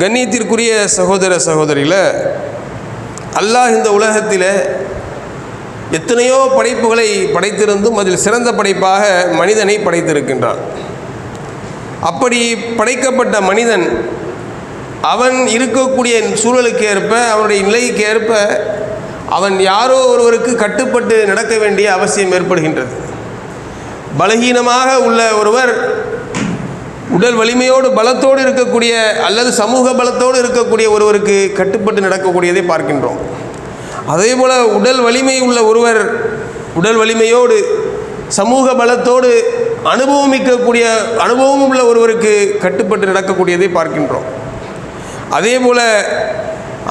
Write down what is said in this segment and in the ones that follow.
கண்ணியத்திற்குரிய சகோதர சகோதரியில் அல்லாஹ் இந்த உலகத்தில் எத்தனையோ படைப்புகளை படைத்திருந்தும் அதில் சிறந்த படைப்பாக மனிதனை படைத்திருக்கின்றான். அப்படி படைக்கப்பட்ட மனிதன் அவன் இருக்கக்கூடிய சூழலுக்கு ஏற்ப அவனுடைய நிலைக்கு ஏற்ப அவன் யாரோ ஒருவருக்கு கட்டுப்பட்டு நடக்க வேண்டிய அவசியம் ஏற்படுகின்றது. பலகீனமாக உள்ள ஒருவர் உடல் வலிமையோடு பலத்தோடு இருக்கக்கூடிய அல்லது சமூக பலத்தோடு இருக்கக்கூடிய ஒருவருக்கு கட்டுப்பட்டு நடக்கக்கூடியதை பார்க்கின்றோம். அதே போல் உடல் வலிமை உள்ள ஒருவர் உடல் வலிமையோடு சமூக பலத்தோடு அனுபவம் மிக்கக்கூடிய அனுபவம் உள்ள ஒருவருக்கு கட்டுப்பட்டு நடக்கக்கூடியதை பார்க்கின்றோம். அதே போல்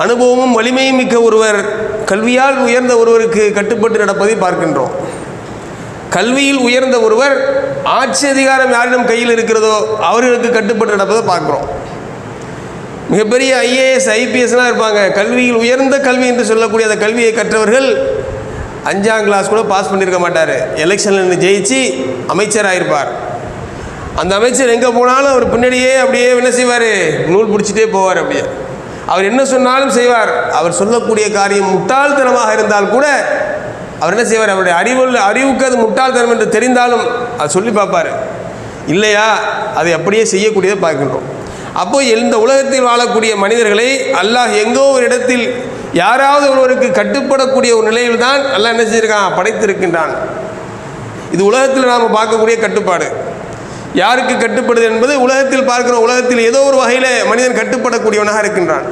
அனுபவமும் வலிமையும் மிக்க ஒருவர் கல்வியால் உயர்ந்த ஒருவருக்கு கட்டுப்பட்டு நடப்பதை பார்க்கின்றோம். கல்வியில் உயர்ந்த ஒருவர் ஆட்சி அதிகாரம் யாரிடம் கையில் இருக்கிறதோ அவர்களுக்கு கட்டுப்பட்டு நடப்பதை பார்க்குறோம். மிகப்பெரிய ஐஏஎஸ் ஐபிஎஸ்லாம் இருப்பாங்க. கல்வியில் உயர்ந்த கல்வி என்று சொல்லக்கூடிய அந்த கல்வியை கற்றவர்கள் அஞ்சாம் கிளாஸ் கூட பாஸ் பண்ணியிருக்க மாட்டார். எலெக்ஷனில் ஜெயிச்சு அமைச்சராக இருப்பார் அந்த அமைச்சர் எங்கே போனாலும் அவர் பின்னாடியே அப்படியே என்ன செய்வார்? நூல் பிடிச்சிட்டே போவார் அப்படியே. அவர் என்ன சொன்னாலும் செய்வார். அவர் சொல்லக்கூடிய காரியம் முட்டாள்தனமாக இருந்தால் கூட அவர் என்ன செய்வார்? அவருடைய அறிவுள்ள அறிவுக்கு அது முட்டாள்தனம் என்று தெரிந்தாலும் அது சொல்லி பார்ப்பார். இல்லையா? அதை அப்படியே செய்யக்கூடியதை பார்க்கின்றோம். அப்போ இந்த உலகத்தில் வாழக்கூடிய மனிதர்களை அல்லாஹ் எங்கோ ஒரு இடத்தில் யாராவது ஒருவருக்கு கட்டுப்படக்கூடிய ஒரு நிலையில் தான் அல்லாஹ் என்ன செஞ்சிருக்கான்? படைத்திருக்கின்றான். இது உலகத்தில் நாம் பார்க்கக்கூடிய கட்டுப்பாடு. யாருக்கு கட்டுப்படுது என்பது உலகத்தில் பார்க்கிற உலகத்தில் ஏதோ ஒரு வகையில் மனிதன் கட்டுப்படக்கூடியவனாக இருக்கின்றான்.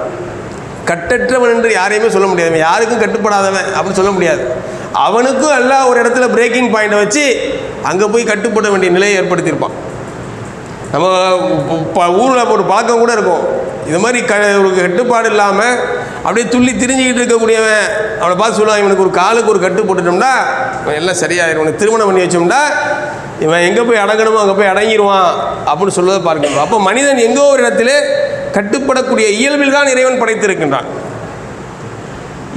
கட்டற்றவன் என்று யாரையுமே சொல்ல முடியாது. அவன் யாருக்கும் கட்டுப்படாதவன் அப்படின்னு சொல்ல முடியாது. அவனுக்கும் எல்லாம் ஒரு இடத்துல பிரேக்கிங் பாயிண்டை வச்சு அங்கே போய் கட்டுப்பட வேண்டிய நிலையை ஏற்படுத்தியிருப்பான். நம்ம ஊரில் ஒரு பழக்கம் கூட இருக்கும். இது மாதிரி க ஒரு கட்டுப்பாடு இல்லாமல் அப்படியே துள்ளி திரிஞ்சிக்கிட்டு இருக்கக்கூடியவன் அவனை பார்த்து சொல்லுவான் இவனுக்கு ஒரு காலுக்கு ஒரு கட்டு போட்டுட்டோம்னா இவன் எல்லாம் சரியாயிரும். இவனுக்கு திருமணம் பண்ணி வச்சோம்னா இவன் எங்கே போய் அடங்கணுமோ அங்கே போய் அடங்கிடுவான் அப்படின்னு சொல்லுவதை பார்க்கணும் அப்போ மனிதன் எங்கோ ஒரு இடத்துல கட்டுப்படக்கூடிய இயல்பில் தான் இறைவன் படைத்திருக்கின்றான்.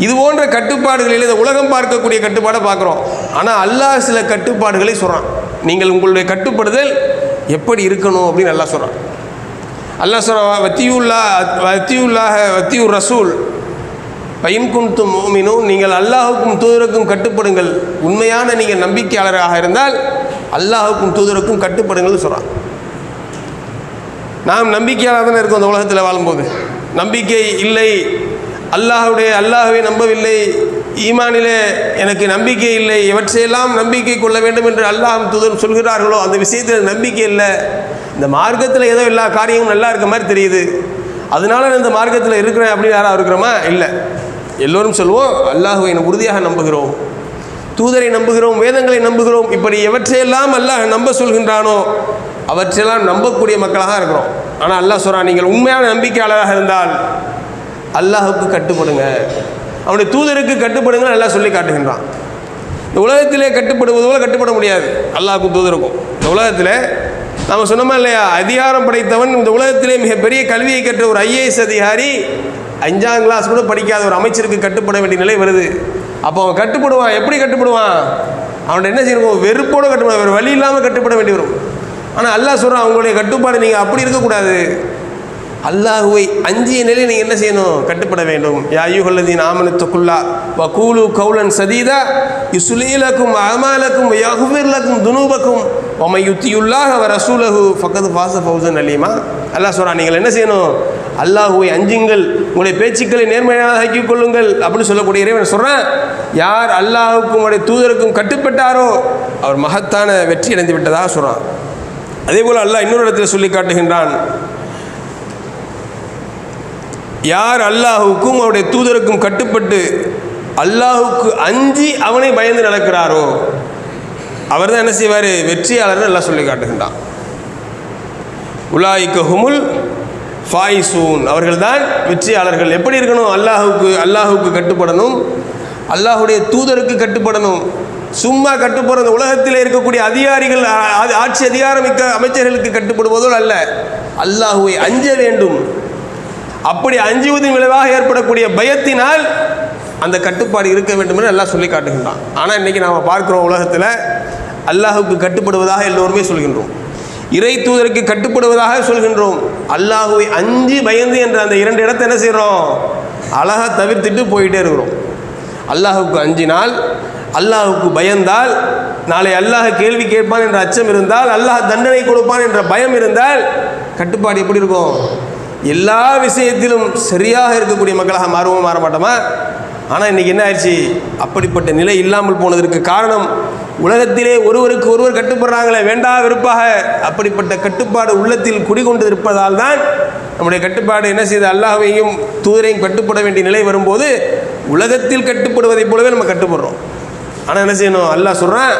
இது போன்ற கட்டுப்பாடுகளில் இந்த உலகம் பார்க்கக்கூடிய கட்டுப்பாடை பார்க்குறோம். ஆனால் அல்லாஹ் சில கட்டுப்பாடுகளை சொல்கிறான் நீங்கள் உங்களுடைய கட்டுப்படுதல் எப்படி இருக்கணும் அப்படின்னு நல்லா சொல்கிறான் அல்லாஹ் சொல்கிறான் வத்தியுல்லா வத்தியுல்லாஹ வத்தியூர் ரசூல். பயின் குன்தும் மோமினும். நீங்கள் அல்லாஹுக்கும் தூதருக்கும் கட்டுப்படுங்கள். உண்மையான நீங்கள் நம்பிக்கையாளராக இருந்தால் அல்லாஹுக்கும் தூதருக்கும் கட்டுப்படுங்கள்னு சொல்கிறான் நாம் நம்பிக்கையாக தானே இருக்கோம் இந்த உலகத்தில் வாழும்போது. நம்பிக்கை இல்லை. அல்லாஹுடைய அல்லாஹுவை நம்பவில்லை. ஈமானிலே எனக்கு நம்பிக்கை இல்லை. இவற்றையெல்லாம் நம்பிக்கை கொள்ள வேண்டும் என்று அல்லாஹ் தூதர் சொல்கிறார்களோ அந்த விஷயத்தில் நம்பிக்கை இல்லை. இந்த மார்க்கத்தில் ஏதோ எல்லா காரியமும் நல்லா இருக்க மாதிரி தெரியுது. அதனால நான் இந்த மார்க்கத்தில் இருக்கிறேன் அப்படின்னு யாராவது இருக்கிறோமா? இல்லை. எல்லோரும் சொல்லுவோம் அல்லாஹுவை உறுதியாக நம்புகிறோம். தூதரை நம்புகிறோம் வேதங்களை நம்புகிறோம். இப்படி எவற்றையெல்லாம் அல்லாஹ் நம்ப சொல்கின்றானோ அவற்றெல்லாம் நம்பக்கூடிய மக்களாக இருக்கிறோம். ஆனால் அல்லாஹ் சொல்கிறான் நீங்கள் உண்மையான நம்பிக்கையாளராக இருந்தால் அல்லாஹுக்கு கட்டுப்படுங்க. அவனுடைய தூதருக்கு கட்டுப்படுங்க நல்லா சொல்லி காட்டுகின்றான். இந்த உலகத்திலே கட்டுப்படுவது போல கட்டுப்பட முடியாது. அல்லாஹுக்கும் தூதருக்கும். இந்த உலகத்தில் நம்ம சொன்னோமா இல்லையா? அதிகாரம் படைத்தவன் இந்த உலகத்திலே மிகப்பெரிய கல்வியை கற்ற ஒரு ஐஏஎஸ் அதிகாரி அஞ்சாம் கிளாஸ் கூட படிக்காத ஒரு அமைச்சருக்கு கட்டுப்பட வேண்டிய நிலை வருது. அப்போ அவன் கட்டுப்படுவான். எப்படி கட்டுப்படுவான்? அவன் என்ன செய்யணும்? வெறுப்போடு கட்டுப்பட வேறு வழி இல்லாமல் கட்டுப்பட வேண்டி வரும். ஆனால் அல்லாஹ் சொல்கிறான் அவங்களுடைய கட்டுப்பாடு நீங்கள் அப்படி இருக்கக்கூடாது. அல்லாஹுவை அஞ்சிய நிலையில் நீங்கள் என்ன செய்யணும்? கட்டுப்பட வேண்டும். யாயுகல்லதி நாமனத்துக்குள்ளா வ கூலு கவுலன் சதீதா இசுலீலக்கும் அமாலக்கும் யகுவிர்லக்கும் துனூபக்கும் ஒமை அவர் வ ரசூலகு ஃபக்கது ஃபாச ஃபௌசன் அலீமா. அல்லாஹ் சொல்கிறான் நீங்கள் என்ன செய்யணும்? அல்லாஹுவை அஞ்சுங்கள் உங்களுடைய பேச்சுக்களை நேர்மையாக ஆக்கிக் கொள்ளுங்கள் அப்படின்னு சொல்லக்கூடிய இறைவன் சொல்கிறேன் யார் அல்லாஹுக்கும் உங்களுடைய தூதருக்கும் கட்டுப்பட்டாரோ அவர் மகத்தான வெற்றி அடைந்து விட்டதாக சொல்கிறான் அதே போல் அல்லாஹ் இன்னொரு இடத்துல சொல்லி காட்டுகின்றான். யார் அல்லாஹுக்கும் அவருடைய தூதருக்கும் கட்டுப்பட்டு அல்லாஹுக்கு அஞ்சி அவனை பயந்து நடக்கிறாரோ அவர் தான் என்ன செய்வார்? வெற்றியாளர்னு எல்லாம் சொல்லி காட்டுகின்றான். உலாய்க்கு ஹுமுல் ஃபாயிசூன். அவர்கள் தான் வெற்றியாளர்கள். எப்படி இருக்கணும்? அல்லாஹுக்கு அல்லாஹுக்கு கட்டுப்படணும். அல்லாஹுடைய தூதருக்கு கட்டுப்படணும். சும்மா கட்டுப்படுற உலகத்தில் இருக்கக்கூடிய அதிகாரிகள் ஆட்சி அதிகாரம் மிக்க அமைச்சர்களுக்கு கட்டுப்படுவதோடு அல்ல. அல்லாஹுவை அஞ்ச வேண்டும். அப்படி அஞ்சுவதன் விளைவாக ஏற்படக்கூடிய பயத்தினால் அந்த கட்டுப்பாடு இருக்க வேண்டும் என்று எல்லாம் சொல்லி காட்டுகின்றான். ஆனால் இன்றைக்கி நாம் பார்க்குறோம் உலகத்தில் அல்லாஹுக்கு கட்டுப்படுவதாக எல்லோருமே சொல்கின்றோம். இறை தூதருக்கு கட்டுப்படுவதாக சொல்கின்றோம். அல்லாஹுவை அஞ்சு பயந்து என்ற அந்த இரண்டு இடத்தை என்ன செய்கிறோம் அழகாக தவிர்த்துட்டு போயிட்டே இருக்கிறோம். அல்லாஹுக்கு அஞ்சினால் அல்லாஹுக்கு பயந்தால் நாளை அல்லாஹ் கேள்வி கேட்பான் என்ற அச்சம் இருந்தால் அல்லாஹ் தண்டனை கொடுப்பான் என்ற பயம் இருந்தால் கட்டுப்பாடு எப்படி இருக்கும்? எல்லா விஷயத்திலும் சரியாக இருக்கக்கூடிய மக்களாக மாறுவோம் மாற மாட்டோமா ஆனால் இன்றைக்கி என்ன ஆயிடுச்சு? அப்படிப்பட்ட நிலை இல்லாமல் போனதற்கு காரணம் உலகத்திலே ஒருவருக்கு ஒருவர் கட்டுப்படுறாங்களே வேண்டா வெறுப்பாக. அப்படிப்பட்ட கட்டுப்பாடு உள்ளத்தில் குடிகொண்டு இருப்பதால் தான் நம்முடைய கட்டுப்பாடு என்ன செய்து அல்லாஹையும் தூதரையும் கட்டுப்பட வேண்டிய நிலை வரும்போது உலகத்தில் கட்டுப்படுவதைப் போலவே நம்ம கட்டுப்படுறோம். ஆனால் என்ன செய்யணும்? அல்லாஹ் சொல்கிறான்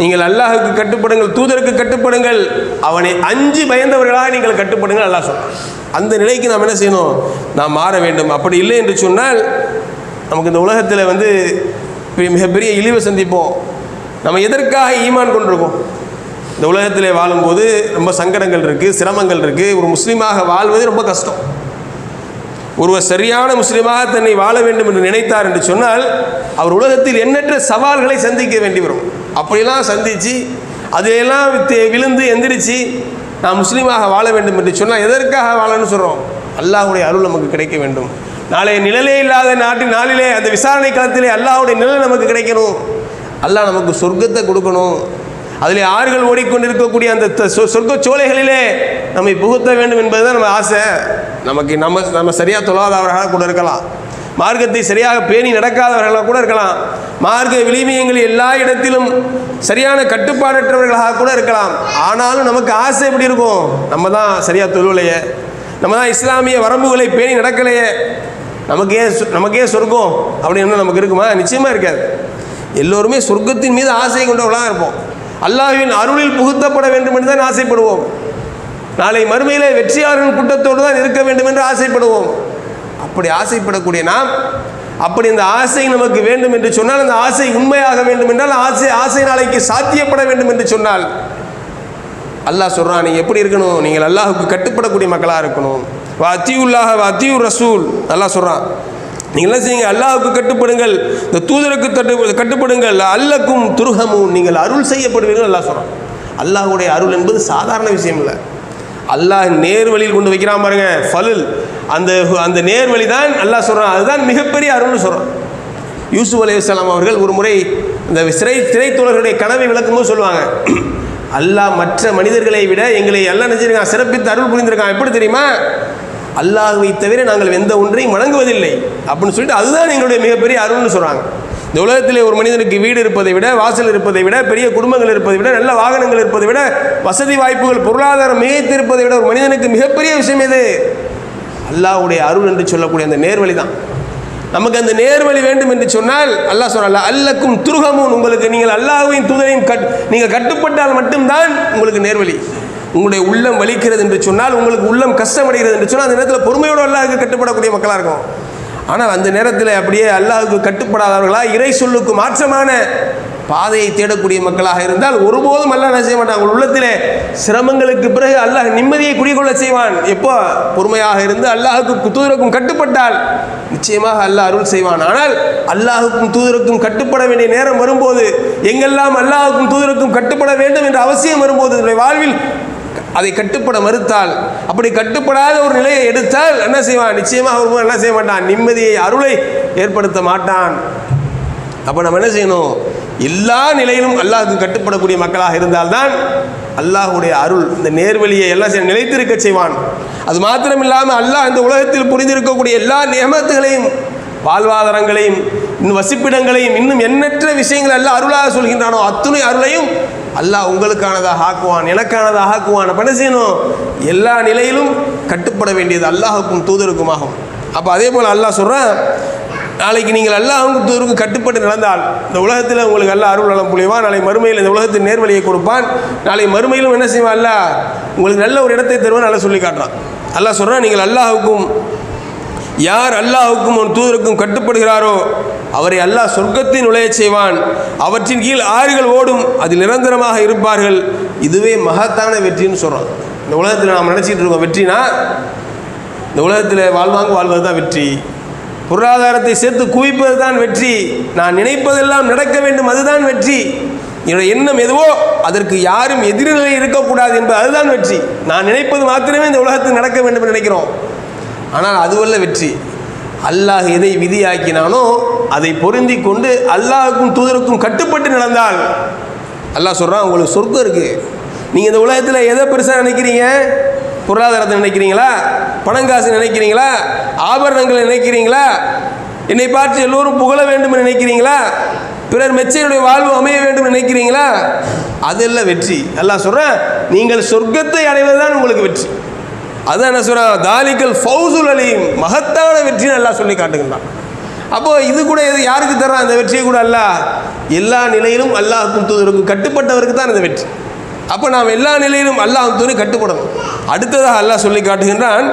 நீங்கள் அல்லாஹுக்கு கட்டுப்படுங்கள் தூதருக்கு கட்டுப்படுங்கள். அவனை அஞ்சு பயந்தவர்களாக நீங்கள் கட்டுப்படுங்கள் அல்லாஹ் சொல்கிறான் அந்த நிலைக்கு நாம் என்ன செய்யணும்? நாம் மாற வேண்டும். அப்படி இல்லை என்று சொன்னால் நமக்கு இந்த உலகத்தில் வந்து மிகப்பெரிய இழிவை சந்திப்போம். நம்ம எதற்காக ஈமான் கொண்டிருக்கோம்? இந்த உலகத்தில் வாழும்போது ரொம்ப சங்கடங்கள் இருக்குது சிரமங்கள் இருக்குது ஒரு முஸ்லீமாக வாழ்வது ரொம்ப கஷ்டம். ஒருவர் சரியான முஸ்லீமாக தன்னை வாழ வேண்டும் என்று நினைத்தார் என்று சொன்னால் அவர் உலகத்தில் எண்ணற்ற சவால்களை சந்திக்க வேண்டி வரும். அப்படியெல்லாம் சந்தித்து அதையெல்லாம் விழுந்து எந்திரிச்சு நான் முஸ்லீமாக வாழ வேண்டும் என்று சொன்னால் எதற்காக வாழணும்னு சொல்கிறோம் அல்லாஹுடைய அருள் நமக்கு கிடைக்க வேண்டும். நாளைய நிழலே இல்லாத நாட்டின் நாளிலே அந்த விசாரணை காலத்திலே அல்லாஹுடைய நிழல் நமக்கு கிடைக்கணும். அல்லாஹ் நமக்கு சொர்க்கத்தை கொடுக்கணும். அதில் ஆறுகள் ஓடிக்கொண்டிருக்கக்கூடிய அந்த சொர்க்க சோலைகளிலே நம்மை புகுத்த வேண்டும் என்பதுதான் நம்ம ஆசை. நமக்கு நம்ம நம்ம சரியாக தொழாதவர்களாக கூட இருக்கலாம். மார்க்கத்தை சரியாக பேணி நடக்காதவர்களாக கூட இருக்கலாம். மார்க்க விளிமியங்கள் எல்லா இடத்திலும் சரியான கட்டுப்பாடற்றவர்களாக கூட இருக்கலாம். ஆனாலும் நமக்கு ஆசை எப்படி இருக்கும்? நம்ம தான் சரியாக தொழுவலையே நம்ம தான் இஸ்லாமிய வரம்புகளை பேணி நடக்கலையே. நமக்கே நமக்கே சொ- சொர்க்கம் அப்படின்னு நமக்கு இருக்குமா? நிச்சயமாக இருக்காது. எல்லோருமே சொர்க்கத்தின் மீது ஆசை கொண்டவர்களாக இருப்போம். அல்லாஹுவின் அருளில் புகுத்தப்பட வேண்டும் என்று தான் ஆசைப்படுவோம். நாளை மறுமையிலே வெற்றியாளர்கள் கூட்டத்தோடு தான் இருக்க வேண்டும் என்று ஆசைப்படுவோம். அப்படி ஆசைப்படக்கூடிய நாம் அப்படி இந்த ஆசை நமக்கு வேண்டும் என்று சொன்னால் அந்த ஆசை உண்மையாக வேண்டும் என்றால் ஆசை ஆசை நாளைக்கு சாத்தியப்பட வேண்டும் என்று சொன்னால் அல்லாஹ் சொல்கிறான் நீங்கள் எப்படி இருக்கணும்? நீங்கள் அல்லாஹுக்கு கட்டுப்படக்கூடிய மக்களாக இருக்கணும். வா அத்தியுல்லாக வா அத்தியூர் ரசூல் அல்லாஹ் சொல்கிறான் நீங்கள் என்ன செய்யுங்க? அல்லாவுக்கு கட்டுப்படுங்கள். இந்த தூதருக்கு தட்டு கட்டுப்படுங்கள். அல்லக்கும் துருகமும் நீங்கள் அருள் செய்யப்படுவீர்கள் அல்லாஹ் சொல்கிறான் அல்லாஹ்வுடைய அருள் என்பது சாதாரண விஷயம் இல்லை. அல்லாஹ் நேர்வழியில் கொண்டு வைக்கிறான் பாருங்க. ஃபலுல். அந்த அந்த நேர்வழி தான் அல்லாஹ் சொல்கிறான் அதுதான் மிகப்பெரிய அருள்னு சொல்கிறான் யூசுப் அலையாம் அவர்கள் ஒரு முறை இந்த சிறை திரைத்தோழர்களுடைய கனவை விளக்கும்போது சொல்லுவாங்க. அல்லாஹ் மற்ற மனிதர்களை விட எங்களை எல்லாம் நினைச்சிருக்கான் சிறப்பித்து அருள் புரிந்திருக்கான். எப்படி தெரியுமா? அல்லாஹுவை தவிர நாங்கள் எந்த ஒன்றையும் வணங்குவதில்லை. அப்படின்னு சொல்லிட்டு அதுதான் எங்களுடைய மிகப்பெரிய அருள்னு சொல்கிறாங்க இந்த உலகத்திலே ஒரு மனிதனுக்கு வீடு இருப்பதை விட வாசல் இருப்பதை விட பெரிய குடும்பங்கள் இருப்பதை விட நல்ல வாகனங்கள் இருப்பதை விட வசதி வாய்ப்புகள் பொருளாதாரம் மிகைத்து இருப்பதை விட ஒரு மனிதனுக்கு மிகப்பெரிய விஷயம் எது? அல்லாஹுடைய அருள் என்று சொல்லக்கூடிய அந்த நேர்வழி தான். நமக்கு அந்த நேர்வழி வேண்டும் என்று சொன்னால் அல்லாஹ் சொல்லல அல்லக்கும் துருகமும் உங்களுக்கு நீங்கள் அல்லாஹையும் தூதரையும் கட் நீங்கள் கட்டுப்பட்டால் மட்டும்தான் உங்களுக்கு நேர்வழி. உங்களுடைய உள்ளம் வலிக்கிறது என்று சொன்னால் உங்களுக்கு உள்ளம் கஷ்டமடைகிறது என்று சொன்னால் அந்த நேரத்தில் பொறுமையோடு அல்லாஹுக்கு கட்டுப்படக்கூடிய மக்களாக இருக்கும். ஆனால் அந்த நேரத்தில் அப்படியே அல்லாஹ்வுக்கு கட்டுப்படாதவர்களா இறை சொல்லுக்கு மாற்றமான பாதையை தேடக்கூடிய மக்களாக இருந்தால் ஒருபோதும் அல்லாஹ் என்ன செய்ய மாட்டான்? உங்கள் உள்ளத்திலே சிரமங்களுக்கு பிறகு அல்லாஹ் நிம்மதியை குடிகொள்ள செய்வான். எப்போ? பொறுமையாக இருந்து அல்லாஹுக்கு தூதருக்கும் கட்டுப்பட்டால் நிச்சயமாக அல்லாஹ் அருள் செய்வான். ஆனால் அல்லாஹுக்கும் தூதருக்கும் கட்டுப்பட வேண்டிய நேரம் வரும்போது எங்கெல்லாம் அல்லாஹுக்கும் தூதருக்கும் கட்டுப்பட வேண்டும் என்ற அவசியம் வரும்போது வாழ்வில் அதை கட்டுப்பட மறுத்தால் அப்படி கட்டுப்படாத ஒரு நிலையை எடுத்தால் என்ன செய்வான்? நிச்சயமாக ஒருவன் என்ன செய்ய மாட்டான்? நிம்மதியை அருளை ஏற்படுத்த மாட்டான். அப்போ நம்ம என்ன செய்யணும்? எல்லா நிலையிலும் அல்லாஹுக்கு கட்டுப்படக்கூடிய மக்களாக இருந்தால்தான் அல்லாஹுடைய அருள் இந்த நேர்வழியை எல்லாம் செய்ய நிலைத்திருக்க செய்வான். அது மாத்திரம் இல்லாமல் அல்லாஹ் இந்த உலகத்தில் புரிந்திருக்கக்கூடிய எல்லா நியமத்துகளையும் வாழ்வாதாரங்களையும் இன்னும் வசிப்பிடங்களையும் இன்னும் எண்ணற்ற விஷயங்கள் எல்லாம் அருளாக சொல்கின்றானோ அத்துணை அருளையும் அல்லாஹ் உங்களுக்கானதாக ஆக்குவான் எனக்கானதாக ஆக்குவான். அப்ப என்ன செய்யணும்? எல்லா நிலையிலும் கட்டுப்பட வேண்டியது அல்லாஹுக்கும் தூதருக்குமாகும். அப்போ அதே போல் அல்லாஹ் சொல்கிறேன் நாளைக்கு நீங்கள் அல்லாஹுக்கும் தூதருக்கும் கட்டுப்பட்டு நடந்தால் இந்த உலகத்தில் உங்களுக்கு அல்லாஹ் அருள் நலம் புரிவான் நாளை மறுமையில் இந்த உலகத்தின் நேர்வழியை கொடுப்பான். நாளை மறுமையிலும் என்ன செய்வான் அல்ல உங்களுக்கு நல்ல ஒரு இடத்தை தருவான் நல்லா சொல்லி காட்டுறான். அல்லாஹ் சொல்கிறான் நீங்கள் அல்லாஹுக்கும் யார் அல்லாஹுக்கும் ஒரு தூதருக்கும் கட்டுப்படுகிறாரோ அவரை அல்லாஹ் சொர்க்கத்தில் நுழையச் செய்வான். அவற்றின் கீழ் ஆறுகள் ஓடும் அதில் நிரந்தரமாக இருப்பார்கள். இதுவே மகத்தான வெற்றின்னு சொல்கிறோம் இந்த உலகத்தில் நாம் நினச்சிக்கிட்டு இருக்கோம் வெற்றினா? இந்த உலகத்தில் வாழ்வாங்க வாழ்வது தான் வெற்றி. பொருளாதாரத்தை சேர்த்து குவிப்பது தான் வெற்றி. நான் நினைப்பதெல்லாம் நடக்க வேண்டும் அதுதான் வெற்றி. என்னுடைய எண்ணம் எதுவோ அதற்கு யாரும் எதிர்நிலை இருக்கக்கூடாது என்பது அதுதான் வெற்றி. நான் நினைப்பது மாத்திரமே இந்த உலகத்தில் நடக்க வேண்டும் என்று நினைக்கிறோம். ஆனால் அதுவல்ல வெற்றி. அல்லாஹ் எதை விதியாக்கினானோ அதை பொருந்தி கொண்டு அல்லாஹுக்கும் தூதருக்கும் கட்டுப்பட்டு நடந்தால் அல்லாஹ் சொல்கிறான் உங்களுக்கு சொர்க்கம் இருக்குது நீங்கள் இந்த உலகத்தில் எதை பெருசாக நினைக்கிறீங்க? பொருளாதாரத்தை நினைக்கிறீங்களா? பணங்காசு நினைக்கிறீங்களா? ஆபரணங்களை நினைக்கிறீங்களா? என்னை பார்த்து எல்லோரும் புகழ வேண்டும் என்று நினைக்கிறீங்களா? பிறர் மெச்சையுடைய வாழ்வு அமைய வேண்டும் நினைக்கிறீங்களா? அதெல்லாம் வெற்றி. எல்லாம் சொல்கிறேன் நீங்கள் சொர்க்கத்தை அடைவதுதான் உங்களுக்கு வெற்றி. அதான் என்ன சொல்கிறான் தாலிக்கல் ஃபவுசுல் அலீம். மகத்தான வெற்றின்னு எல்லாம் சொல்லி காட்டுகின்றான். அப்போ இது கூட எது யாருக்கு தர்றான் இந்த வெற்றியை கூட அல்ல எல்லா நிலையிலும் அல்லாஹுக்கும் தூதருக்கும் கட்டுப்பட்டவருக்கு தான் இந்த வெற்றி. அப்போ நாம் எல்லா நிலையிலும் அல்லாஹ் தூதரை கட்டுப்படணும். அடுத்ததாக அல்லாஹ் சொல்லி காட்டுகின்றான்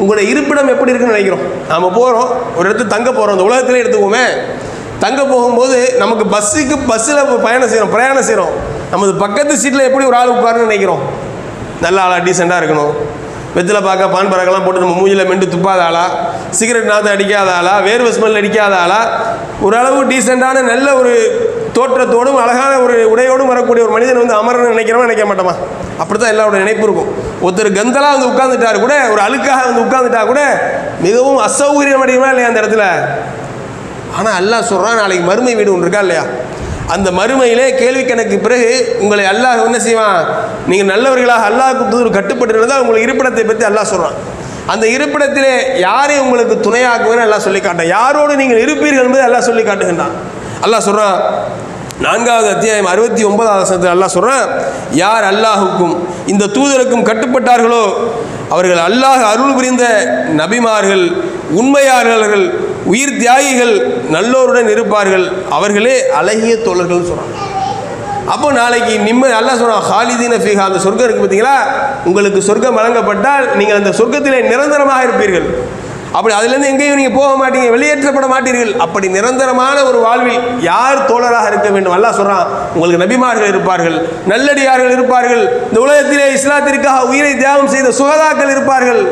உங்களுடைய இருப்பிடம் எப்படி இருக்குன்னு நினைக்கிறோம். நாம் போகிறோம் ஒரு இடத்துக்கு தங்க போகிறோம் இந்த உலகத்திலே எடுத்துக்கோமே தங்க போகும்போது நமக்கு பஸ்ஸுக்கு பஸ்ஸில் பயணம் செய்கிறோம் பிரயாணம் செய்கிறோம் நமது பக்கத்து சீட்டில் எப்படி ஒரு ஆள் உட்காருன்னு நினைக்கிறோம். நல்ல ஆளாக டீசெண்டாக இருக்கணும். வெத்தில பார்க்க பான் பறக்கெல்லாம் போட்டு நம்ம மூஞ்சில் மெண்டு துப்பாத ஆளா? சிகரெட் நாத்தம் அடிக்காத ஆளா? வேர்வை ஸ்மெல் அடிக்காத ஆளா? ஓரளவு டீசெண்டான நல்ல ஒரு தோற்றத்தோடும் அழகான ஒரு உடையோடும் வரக்கூடிய ஒரு மனிதன் வந்து அமரன் நினைக்கிறவன் நினைக்க மாட்டோமா? அப்படி தான் எல்லாரோட நினைப்பு இருக்கும். ஒருத்தர் கந்தலாக வந்து உட்காந்துட்டாரு கூட ஒரு அழுக்காக வந்து உட்காந்துட்டா கூட மிகவும் அசௌகரியம் அடையுமா இல்லையா அந்த இடத்துல? ஆனால் எல்லாம் சொல்கிறான் நாளைக்கு மறுமை வீடு ஒன்று இருக்கா இல்லையா? அந்த மறுமையிலே கேள்வி கணக்கு பிறகு உங்களை அல்லாஹ் என்ன செய்வான்? நீங்கள் நல்லவர்களாக அல்லாஹ்க்கு ஒரு கட்டுப்பட்டு இருந்தால் உங்களுக்கு இருப்பிடத்தை பற்றி அல்லாஹ் சொல்கிறான் அந்த இருப்பிடத்திலே யாரை உங்களுக்கு துணையாக்குவேன்னு எல்லாம் சொல்லி காட்டான் யாரோடு நீங்கள் இருப்பீர்கள் என்பதை எல்லாம் சொல்லி காட்டுகின்றான். அல்லாஹ் சொல்கிறான் நான்காவது அத்தியாயம் அறுபத்தி ஒன்பதாவது வசனத்தில் அல்லாஹ் சொல்கிறான் யார் அல்லாஹுக்கும் இந்த தூதருக்கும் கட்டுப்பட்டார்களோ அவர்கள் அல்லாஹ் அருள் புரிந்த நபிமார்கள் உண்மையாளர்கள் உயிர் தியாகிகள் நல்லோருடன் இருப்பார்கள். அவர்களே அழகிய தோழர்கள்னு சொல்கிறாங்க அப்போ நாளைக்கு நிம்மதி நல்லா சொல்கிறான் ஹாலிதீன ஃபீஹா அந்த சொர்க்கம் இருக்குது பார்த்தீங்களா உங்களுக்கு சொர்க்கம் வழங்கப்பட்டால் நீங்கள் அந்த சொர்க்கத்திலே நிரந்தரமாக இருப்பீர்கள். அப்படி அதுலேருந்து எங்கேயும் நீங்கள் போக மாட்டீங்க வெளியேற்றப்பட மாட்டீர்கள். அப்படி நிரந்தரமான ஒரு வாழ்வில் யார் தோழராக இருக்க வேண்டும்? நல்லா சொல்கிறான் உங்களுக்கு நபிமார்கள் இருப்பார்கள் நல்லடியார்கள் இருப்பார்கள். இந்த உலகத்திலே இஸ்லாத்திற்காக உயிரை தியாகம் செய்த சுகதாக்கள் இருப்பார்கள்.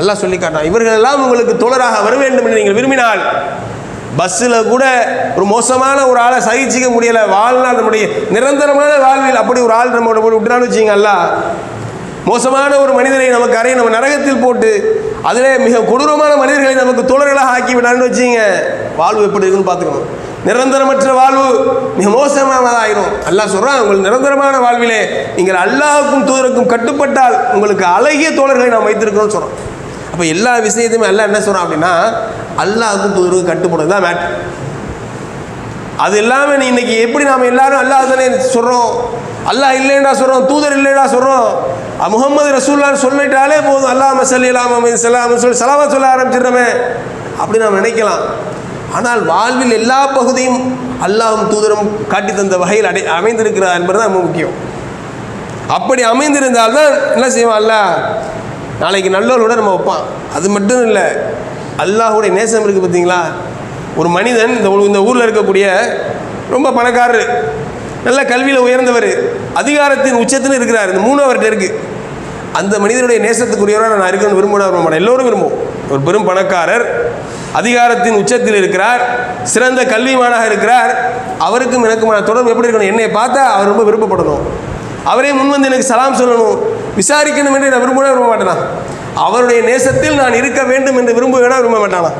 அல்லாஹ் சொல்லி காட்டான் இவர்கள் எல்லாம் உங்களுக்கு தோழராக வர வேண்டும் என்று நீங்கள் விரும்பினால் பஸ்ஸில் கூட ஒரு மோசமான ஒரு ஆளை சகிச்சிக்க முடியலை. வாழ்நாள் நம்முடைய நிரந்தரமான வாழ்வில் அப்படி ஒரு ஆள் நம்ம விட்டுறான்னு வச்சிங்கல்ல மோசமான ஒரு மனிதரை நமக்கு அறைய நம்ம நரகத்தில் போட்டு அதிலே மிக கொடூரமான மனிதர்களை நமக்கு தோழர்களாக ஆக்கி விடான்னு வச்சிங்க வாழ்வு எப்படி இருக்குன்னு பார்த்துக்கணும். நிரந்தரமற்ற வாழ்வு மிக மோசமானதாயிரும் அல்லாஹ் சொல்கிறான் உங்கள் நிரந்தரமான வாழ்விலே நீங்கள் அல்லாஹுக்கும் தூதருக்கும் கட்டுப்பட்டால் உங்களுக்கு அழகிய தோழர்களை நாம் வைத்திருக்கிறோம்னு சொல்கிறோம் அப்போ எல்லா விஷயத்தையுமே எல்லாம் என்ன சொல்கிறான் அப்படின்னா அல்லாஹுக்கும் தூதருக்கும் கட்டுப்படுறது தான் மேட் அது இல்லாமல் நீ இன்னைக்கு எப்படி நாம் எல்லாரும் அல்லாஹ் தானே சொல்கிறோம் அல்லாஹ் இல்லைண்டா சொல்கிறோம் தூதர் இல்லைடா சொல்கிறோம் முகமது ரசூல்லான்னு சொல்லிட்டாலே போதும். அல்லாஹ் மசல் இல்லாம சலாம் சொல்லி சலாமா சொல்ல ஆரம்பிச்சிடுறோமே. அப்படி நாம் நினைக்கலாம். ஆனால் வாழ்வில் எல்லா பகுதியும் அல்லாஹும் தூதரும் காட்டி தந்த வகையில் அடை அமைந்திருக்கிறார் என்பது தான் ரொம்ப முக்கியம். அப்படி அமைந்திருந்தால்தான் என்ன செய்வான் அல்லாஹ்? நாளைக்கு நல்லவர்களோட நம்ம வைப்பான். அது மட்டும் இல்லை அல்லாஹுடைய நேசம் இருக்குது பார்த்தீங்களா ஒரு மனிதன் இந்த இந்த ஊரில் இருக்கக்கூடிய ரொம்ப பணக்காரர் நல்ல கல்வியில் உயர்ந்தவர் அதிகாரத்தின் உச்சத்தில் இருக்கிறார். இந்த மூணு அவர்கிட்ட இருக்குது அந்த மனிதனுடைய நேசத்துக்குரியவராக நான் இருக்கணும்னு விரும்பினா விரும்ப மாட்டேன். எல்லோரும் விரும்புவோம். ஒரு பெரும் பணக்காரர் அதிகாரத்தின் உச்சத்தில் இருக்கிறார் சிறந்த கல்விமானாக இருக்கிறார். அவருக்கும் எனக்குமான தொடர்பு எப்படி இருக்கணும்? என்னை பார்த்தா அவர் ரொம்ப விருப்பப்படணும். அவரே முன் வந்து எனக்கு சலாம் சொல்லணும். விசாரிக்கணும் என்று நான் விரும்பவே விரும்ப மாட்டேனா? அவருடைய நேசத்தில் நான் இருக்க வேண்டும் என்று விரும்புவேனா விரும்ப மாட்டானா?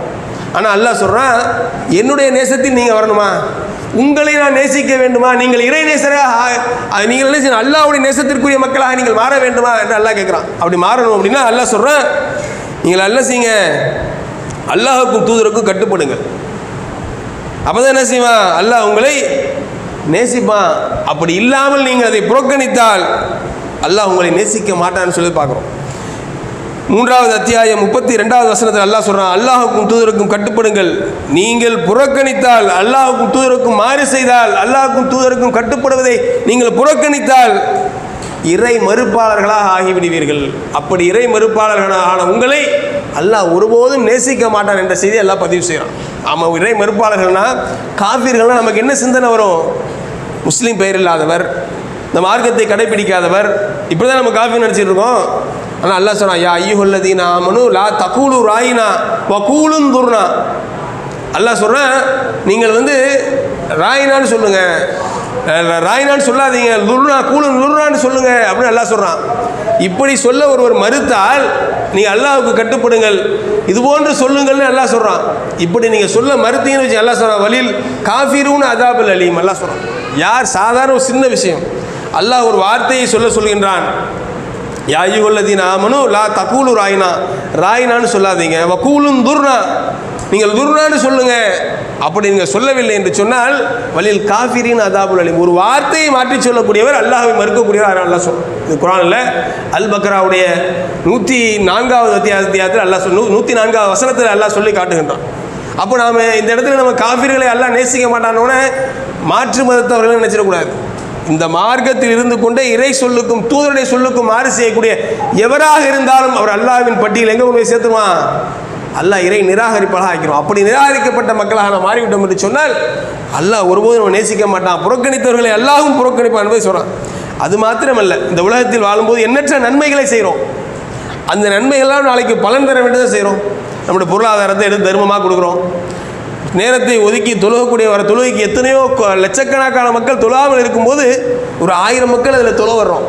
ஆனால் அல்லாஹ் சொல்கிறான் என்னுடைய நேசத்தில் நீங்கள் வரணுமா? உங்களை நான் நேசிக்க வேண்டுமா? நீங்கள் இறை நேசராக ஆ- நீங்கள் என்ன அல்லாவுடைய நேசத்திற்குரிய மக்களாக நீங்கள் மாற வேண்டுமா? என்று அல்லாஹ் கேட்குறான். அப்படி மாறணும் அப்படின்னா அல்லாஹ் சொல்கிறேன் நீங்கள் அல்ல செய்யுங்க. அல்லாஹுக்கும் தூதருக்கும் கட்டுப்படுங்கள். அப்போதான் என்ன செய்வான்? அல்லாஹ் உங்களை நேசிப்பான். அப்படி இல்லாமல் நீங்கள் அதை புறக்கணித்தால் அல்லாஹ் உங்களை நேசிக்க மாட்டான்னு சொல்லி பார்க்குறோம். மூன்றாவது அத்தியாயம் முப்பத்தி ரெண்டாவது வசனத்தில் அல்லாஹ் சொல்கிறான் அல்லாஹுக்கும் தூதருக்கும் கட்டுப்படுங்கள். நீங்கள் புறக்கணித்தால் அல்லாஹுக்கும் தூதருக்கும் மாறு செய்தால் அல்லாஹுக்கும் தூதருக்கும் கட்டுப்படுவதை நீங்கள் புறக்கணித்தால் இறை மறுப்பாளர்களாக ஆகிவிடுவீர்கள். அப்படி இறை மறுப்பாளர்களான உங்களை அல்லாஹ் ஒருபோதும் நேசிக்க மாட்டான் என்ற செய்தி எல்லாம் பதிவு செய்கிறான். ஆமாம் இறை மறுப்பாளர்கள்னால் காஃபிர்கள்னா நமக்கு என்ன சிந்தனை வரும்? முஸ்லீம் பெயர் இல்லாதவர் இந்த மார்க்கத்தை கடைபிடிக்காதவர். இப்படி தான் நம்ம காஃபி நினச்சிட்டு இருக்கோம் ஆனால் அல்லா சொன்னா யா ஐயுஹல்லதீன நாமனு லா தகூலு ராயினா வகூலுன் துர்னா. அல்லாஹ் சொல்கிறேன் நீங்கள் வந்து ராயினான்னு சொல்லுங்கள் ராயினான்னு சொல்லாதீங்க. லுர்னா கூலும் லுர்னான்னு சொல்லுங்கள் அப்படின்னு அல்லா சொல்கிறான் இப்படி சொல்ல ஒருவர் மறுத்தால் நீங்கள் அல்லாவுக்கு கட்டுப்படுங்கள். இது போன்று சொல்லுங்கள்னு எல்லாம் சொல்கிறான் இப்படி நீங்கள் சொல்ல மறுத்தீங்கன்னு வச்சு எல்லாம் சொல்கிறான் வழியில் காஃபிரூன் அதாபுல் அலீம். எல்லாம் சொல்கிறான் யார்? சாதாரண ஒரு சின்ன விஷயம். அல்லாஹ் ஒரு வார்த்தையை சொல்ல சொல்கின்றான். யாயுவல்லதீன் ஆமனு லா தகூலு ராயினா. ராயினான்னு சொல்லாதீங்க. வக்கூலும் துர்னா நீங்கள் துர்னான்னு சொல்லுங்க. அப்படி நீங்கள் சொல்லவில்லை என்று சொன்னால் வழியில் காஃபிரின் அதாபுல் அலிம். ஒரு வார்த்தையை மாற்றி சொல்லக்கூடியவர் அல்லாஹை மறுக்கக்கூடியவர். அல்லாஹ் சொல் இது குரானில் அல் பக்ராவுடைய நூற்றி நான்காவது அத்தியாயத்தில் அல்லாஹ் சொல் நூற்றி நான்காவது வசனத்தில் அல்லாஹ் சொல்லி காட்டுகின்றான். அப்போ நாம் இந்த இடத்துல நம்ம காஃபிர்களை எல்லாம் நேசிக்க மாட்டானோன்னு மாற்று மதத்தவர்களை நினச்சிடக்கூடாது. இந்த மார்க்கத்தில் இருந்து கொண்டே இறை சொல்லுக்கும் தூதருடைய சொல்லுக்கும் மாறு செய்யக்கூடிய எவராக இருந்தாலும் அவர் அல்லாவின் பட்டியல் எங்கே கொண்டு போய் சேர்த்துருவான்? அல்லாஹ் இறை நிராகரிப்பாக ஆக்கிறோம் அப்படி நிராகரிக்கப்பட்ட மக்களாக நாம் மாறிவிட்டோம் என்று சொன்னால் அல்லாஹ் ஒருபோதும் நம்ம நேசிக்க மாட்டான். புறக்கணித்தவர்களை அல்லாவும் புறக்கணிப்பான் என்பதை சொல்கிறான் அது மாத்திரமல்ல இந்த உலகத்தில் வாழும்போது எண்ணற்ற நன்மைகளை செய்கிறோம் அந்த நன்மைகள்லாம் நாளைக்கு பலன் தர வேண்டியதான் செய்கிறோம் நம்முடைய பொருளாதாரத்தை எடுத்து தர்மமாக கொடுக்குறோம். நேரத்தை ஒதுக்கி தொழுகக்கூடிய வர தொழுகைக்கு எத்தனையோ லட்சக்கணக்கான மக்கள் தொழாமல் இருக்கும்போது ஒரு ஆயிரம் மக்கள் அதில் தொலை வர்றோம்.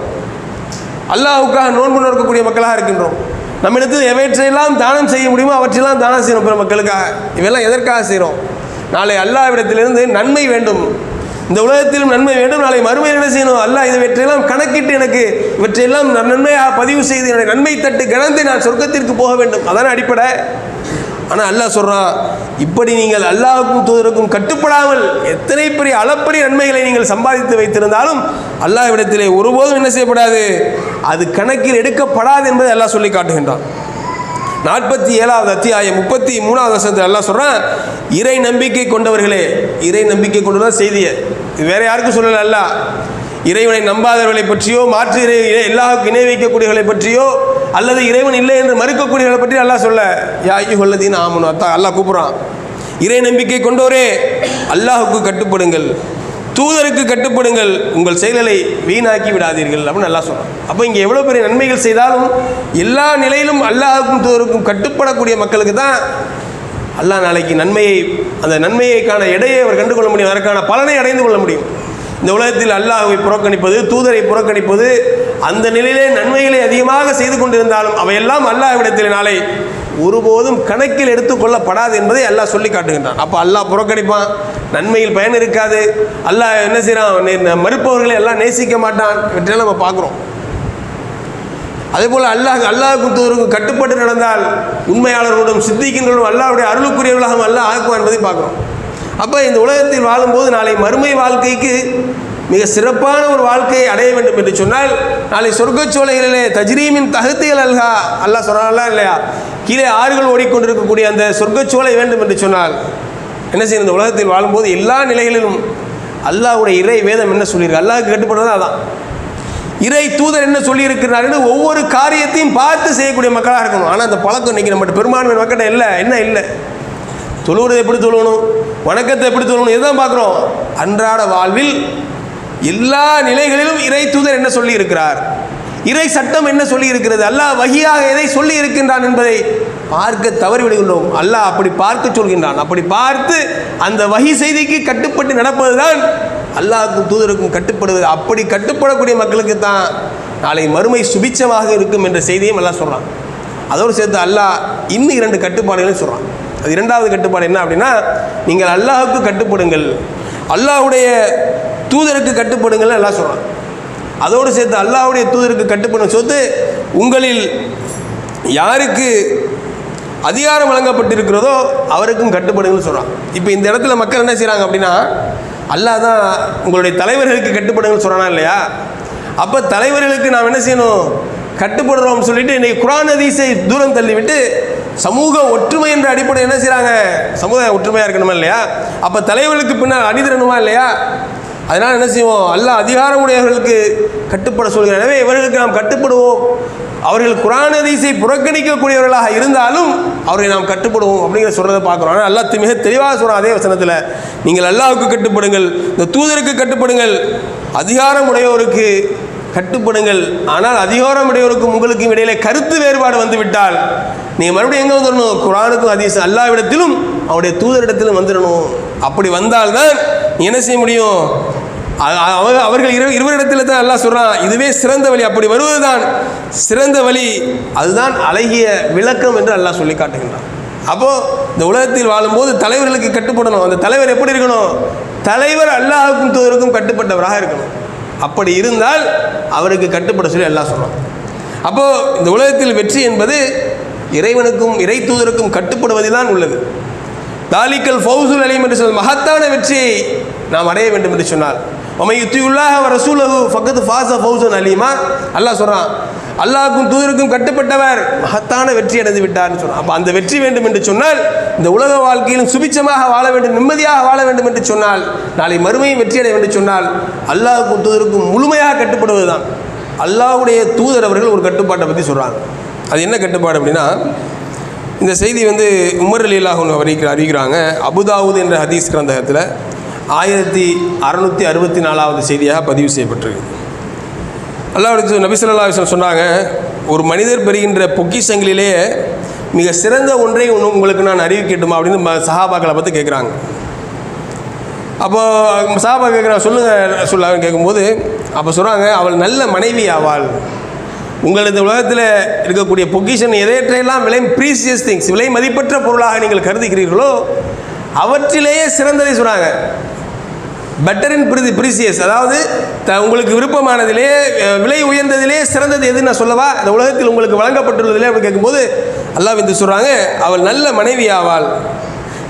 அல்லாஹுக்காக நோன்பு நோக்கக்கூடிய மக்களாக இருக்கின்றோம். நம்மிடத்தில் எவற்றையெல்லாம் தானம் செய்ய முடியுமோ அவற்றையெல்லாம் தானம் செய்யணும் பிற மக்களுக்காக. இவையெல்லாம் எதற்காக செய்கிறோம்? நாளை அல்லாவிடத்திலிருந்து நன்மை வேண்டும். இந்த உலகத்திலும் நன்மை வேண்டும். நாளை மறுமையில் என்ன செய்யணும்? அல்லாஹ் இவற்றையெல்லாம் கணக்கிட்டு எனக்கு இவற்றையெல்லாம் நன்மையாக பதிவு செய்து என்னுடைய நன்மை தட்டு கணந்து நான் சொர்க்கத்திற்கு போக வேண்டும். அதான அடிப்படை. ஆனால் அல்லாஹ் சொல்கிறான் இப்படி நீங்கள் அல்லாஹுக்கும் தூதருக்கும் கட்டுப்படாமல் எத்தனை பெரிய அளப்பரிய நன்மைகளை நீங்கள் சம்பாதித்து வைத்திருந்தாலும் அல்லாஹ்விடத்திலே ஒருபோதும் என்ன செய்யப்படாது அது கணக்கில் எடுக்கப்படாது என்பதை அல்லாஹ் சொல்லி காட்டுகின்றான் நாற்பத்தி ஏழாவது அத்தியாயம் முப்பத்தி மூணாவது வருஷத்தில் எல்லாம் சொல்கிறான் இறை நம்பிக்கை கொண்டவர்களே இறை நம்பிக்கை கொண்டு தான் செய்தியை இது வேறு யாருக்கும் சொல்லலை அல்லாஹ் இறைவனை நம்பாதவர்களை பற்றியோ மாற்று இறை இறை- எல்லாருக்கும் இணை வைக்கக்கூடியவர்களை பற்றியோ அல்லது இறைவன் இல்லை என்று மறுக்கக்கூடியவர்களை பற்றி அல்லாஹ் சொல்ல யாயு கொள்ளதீன் ஆமனு அத்தா அல்லாஹ் கூப்பிட்றான். இறை நம்பிக்கை கொண்டோரே அல்லாஹுக்கு கட்டுப்படுங்கள் தூதருக்கு கட்டுப்படுங்கள் உங்கள் செயல்களை வீணாக்கி விடாதீர்கள் அப்படின்னு நல்லா சொல்கிறான் அப்போ இங்கே எவ்வளோ பெரிய நன்மைகள் செய்தாலும் எல்லா நிலையிலும் அல்லாஹுக்கும் தூதருக்கும் கட்டுப்படக்கூடிய மக்களுக்கு தான் அல்லாஹ் நாளைக்கு நன்மையை அந்த நன்மையைக்கான எடையை அவர் கண்டுகொள்ள முடியும் அதற்கான பலனை அடைந்து கொள்ள முடியும். இந்த உலகத்தில் அல்லாஹை புறக்கணிப்பது தூதரை புறக்கணிப்பது அந்த நிலையிலே நன்மைகளை அதிகமாக செய்து கொண்டிருந்தாலும் அவையெல்லாம் அல்லாஹ்விடத்தில் நாளை ஒருபோதும் கணக்கில் எடுத்துக்கொள்ளப்படாது என்பதை அல்லாஹ் சொல்லி காட்டுகின்றான். அப்போ அல்லாஹ் புறக்கணிப்பான் நன்மையில் பயன் இருக்காது. அல்லாஹ் என்ன செய்கிறான் மறுப்பவர்களை எல்லாம் நேசிக்க மாட்டான். இவற்றையெல்லாம் நம்ம பார்க்குறோம். அதே போல் அல்லாஹ் அல்லாஹ் தூதருக்கும் கட்டுப்பட்டு நடந்தால் உண்மையாளர்களும் சித்திக்கின்றவர்களும் அல்லாஹ்வுடைய அருளுக்குரியவர்களாகவும் அல்லாஹ் ஆக்குவான் என்பதை பார்க்குறோம். அப்போ இந்த உலகத்தில் வாழும்போது நாளை மறுமை வாழ்க்கைக்கு மிக சிறப்பான ஒரு வாழ்க்கையை அடைய வேண்டும் என்று சொன்னால் நாளை சொர்க்கச் சோலைகளிலே தஜ்ரீமின் தகுத்திகள் அல்கா அல்லாஹ் சொன்னாலாம் இல்லையா? கீழே ஆறுகள் ஓடிக்கொண்டிருக்கக்கூடிய அந்த சொர்க்கச் சோலை வேண்டும் என்று சொன்னால் என்ன செய்யும்? இந்த உலகத்தில் வாழும்போது எல்லா நிலைகளிலும் அல்லாஹ்வுடைய இறை வேதம் என்ன சொல்லியிருக்கு? அல்லாஹ்வுக்கு கட்டுப்படுறது அதான். இறை தூதர் என்ன சொல்லியிருக்கிறாருன்னு ஒவ்வொரு காரியத்தையும் பார்த்து செய்யக்கூடிய மக்களாக இருக்கணும். ஆனால் அந்த பழக்கம் இன்னைக்கு நம்மகிட்ட பெரும்பான்மை மக்கள்கிட்ட இல்லை. என்ன இல்லை? தொழுவுறதை எப்படி தொழுவணும்? வணக்கத்தை எப்படி தொழுவணும்? இதுதான் பார்க்குறோம்? அன்றாட வாழ்வில் எல்லா நிலைகளிலும் இறை தூதர் என்ன சொல்லி இருக்கிறார்? இறை சட்டம் என்ன சொல்லி இருக்கிறது? அல்லாஹ் வகியாக எதை சொல்லி இருக்கின்றான் என்பதை பார்க்க தவறிவிடுகின்றோம் அல்லாஹ் அப்படி பார்க்க சொல்கின்றான். அப்படி பார்த்து அந்த வகி செய்திக்கு கட்டுப்பட்டு நடப்பதுதான் அல்லாஹுக்கும் தூதருக்கும் கட்டுப்படுவது. அப்படி கட்டுப்படக்கூடிய மக்களுக்கு தான் நாளை மறுமை சுபிச்சமாக இருக்கும் என்ற செய்தியும் எல்லாம் சொல்கிறான் அதோடு சேர்த்து அல்லாஹ் இன்னும் இரண்டு கட்டுப்பாடுகளையும் சொல்கிறான் அது இரண்டாவது கட்டுப்பாடு என்ன அப்படின்னா நீங்கள் அல்லாஹுக்கு கட்டுப்படுங்கள். அல்லாஹ்வுடைய தூதருக்கு கட்டுப்படுங்கள் எல்லாம் சொல்கிறான் அதோடு சேர்த்து அல்லாஹுடைய தூதருக்கு கட்டுப்படும் சொத்து உங்களில் யாருக்கு அதிகாரம் வழங்கப்பட்டிருக்கிறதோ அவருக்கும் கட்டுப்படுங்கன்னு சொல்கிறான் இப்போ இந்த இடத்துல மக்கள் என்ன செய்கிறாங்க அப்படின்னா அல்லாஹ் தான் உங்களுடைய தலைவர்களுக்கு கட்டுப்படுங்கன்னு சொல்கிறானா இல்லையா? அப்போ தலைவர்களுக்கு நாம் என்ன செய்யணும்? கட்டுப்படுறோம்னு சொல்லிட்டு இன்றைக்கி குரான் அதிசை தூரம் தள்ளிவிட்டு சமூக ஒற்றுமை என்ற அடிப்படை என்ன செய்கிறாங்க சமுதாய ஒற்றுமையாக இருக்கணுமா இல்லையா? அப்போ தலைவர்களுக்கு பின்னால் அணிதிரணுமா இல்லையா? அதனால் என்ன செய்வோம்? அல்லாஹ் அதிகாரமுடையவர்களுக்கு கட்டுப்பட சொல்கிறார். எனவே இவர்களுக்கு நாம் கட்டுப்படுவோம். அவர்கள் குரான் அதிசை புறக்கணிக்கக்கூடியவர்களாக இருந்தாலும் அவரை நாம் கட்டுப்படுவோம் அப்படிங்கிற சொல்கிறத பார்க்குறோம். ஆனால் அல்லாஹ் மிக தெளிவாக சொல்கிறோம் அதே வசனத்தில் நீங்கள் அல்லாவுக்கு கட்டுப்படுங்கள் இந்த தூதருக்கு கட்டுப்படுங்கள் அதிகாரம் உடையோருக்கு கட்டுப்படுங்கள். ஆனால் அதிகாரம் இடையோருக்கும் உங்களுக்கும் இடையிலே கருத்து வேறுபாடு வந்துவிட்டால் நீ நீங்கள் மறுபடியும் எங்கே வந்துடணும் குரானுக்கும் அதீஸ் அல்லாவிடத்திலும் அவருடைய தூதரிடத்திலும் வந்துடணும் அப்படி வந்தால்தான் நீ என்ன செய்ய முடியும்? அவர்கள் இரு இருவரிடத்தில் தான் எல்லாம் சொல்கிறான் இதுவே சிறந்த வழி. அப்படி வருவதுதான். சிறந்த வழி அதுதான் அழகிய விளக்கம் என்று அல்லாஹ் சொல்லி காட்டுகின்றான். அப்போது இந்த உலகத்தில் வாழும்போது தலைவர்களுக்கு கட்டுப்படணும். அந்த தலைவர் எப்படி இருக்கணும்? தலைவர் அல்லாஹுக்கும் தூதருக்கும் கட்டுப்பட்டவராக இருக்கணும். அப்படி இருந்தால் அவருக்கு கட்டுப்பட சொல்லி எல்லாம் சொல்கிறான் அப்போது இந்த உலகத்தில் வெற்றி என்பது இறைவனுக்கும் இறை தூதருக்கும் கட்டுப்படுவதில் தான் உள்ளது. தாலிக்கல் ஃபவுசுல் அலீம் என்று சொல் மகத்தான வெற்றியை நாம் அடைய வேண்டும் என்று சொன்னால். உமை யுத்தியுள்ளாக ரசூலகு ஃபகத் ஃபாச ஃபவுசன் ஃபௌசன் அலீமா. அல்லாஹ் சொல்கிறான் அல்லாவுக்கும் தூதருக்கும் கட்டுப்பட்டவர். மகத்தான வெற்றி அடைந்து விட்டார்னு சொன்னார். அப்போ அந்த வெற்றி வேண்டும் என்று சொன்னால் இந்த உலக வாழ்க்கையிலும் சுபிச்சமாக வாழ வேண்டும் நிம்மதியாக வாழ வேண்டும் என்று சொன்னால் நாளை மறுமையும் வெற்றி அடைய வேண்டும் சொன்னால் அல்லாவுக்கும் தூதருக்கும் முழுமையாக கட்டுப்படுவது தான் அல்லாவுடைய தூதர் அவர்கள் ஒரு கட்டுப்பாட்டை பற்றி சொல்கிறாங்க அது என்ன கட்டுப்பாடு அப்படின்னா இந்த செய்தி வந்து உமர் அலி அல்லாஹ் அறிவிக்கிற அறிவிக்கிறாங்க. அபுதாவுது என்ற ஹதீஸ் கிரந்தகத்தில் ஆயிரத்தி அறநூற்றி அறுபத்தி நாலாவது செய்தியாக பதிவு செய்யப்பட்டிருக்கு. அல்லாஹ் நபி ஸல்லல்லாஹு சொன்னாங்க ஒரு மனிதர் பெறுகின்ற பொக்கிசங்களிலேயே மிக சிறந்த ஒன்றை உங்களுக்கு நான் அறிவிக்கட்டுமா அப்படின்னு சஹாபாக்களை பார்த்து கேட்குறாங்க. அப்போ சஹாபா கேட்குறாங்க சொல்லுங்கள் சொல்ல கேட்கும்போது அப்போ சொல்கிறாங்க அவள் நல்ல மனைவி ஆவாள். உங்களது உலகத்தில் இருக்கக்கூடிய பொக்கிஷன் எதையற்றையெல்லாம் விலை ப்ரீசியஸ் திங்ஸ் விலை மதிப்பற்ற பொருளாக நீங்கள் கருதுகிறீர்களோ அவற்றிலேயே சிறந்ததை சொல்கிறாங்க பெட்டர் இன் பிரிதி ப்ரீசியஸ் அதாவது த உங்களுக்கு விருப்பமானதிலே விலை உயர்ந்ததிலே சிறந்தது எதுன்னு நான் சொல்லவா? இந்த உலகத்தில் உங்களுக்கு வழங்கப்பட்டுள்ளதிலே அப்படி கேட்கும்போது அல்லாஹ் வந்து சொல்கிறாங்க அவள் நல்ல மனைவி ஆவாள்.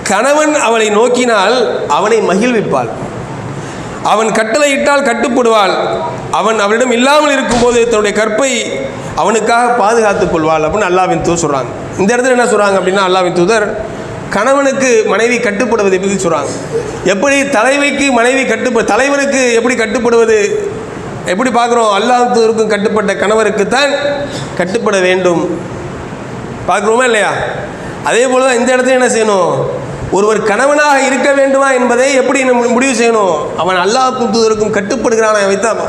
கணவன் அவளை நோக்கினால் அவனை மகிழ்விப்பாள். அவன் கட்டளையிட்டால் கட்டுப்படுவாள். அவன் அவனிடம் இல்லாமல் இருக்கும்போது தன்னுடைய கற்பை அவனுக்காக பாதுகாத்துக் கொள்வாள் அப்படின்னு அல்லாவின் தூ சொல்கிறாங்க இந்த இடத்துல என்ன சொல்கிறாங்க அப்படின்னா அல்லாவின் தூதர் கணவனுக்கு மனைவி கட்டுப்படுவதை பற்றி சொல்கிறாங்க எப்படி தலைவிக்கு மனைவி கட்டுப்ப தலைவருக்கு எப்படி கட்டுப்படுவது? எப்படி பார்க்குறோம்? அல்லாஹ் தூதருக்கும் கட்டுப்பட்ட கணவருக்குத்தான் கட்டுப்பட வேண்டும். பார்க்குறோமா இல்லையா? அதே போல தான் இந்த இடத்துல என்ன செய்யணும்? ஒருவர் கணவனாக இருக்க வேண்டுமா என்பதை எப்படி நம்ம முடிவு செய்யணும்? அவன் அல்லாஹுக்கும் தூதருக்கும் கட்டுப்படுகிறான் வைத்தான்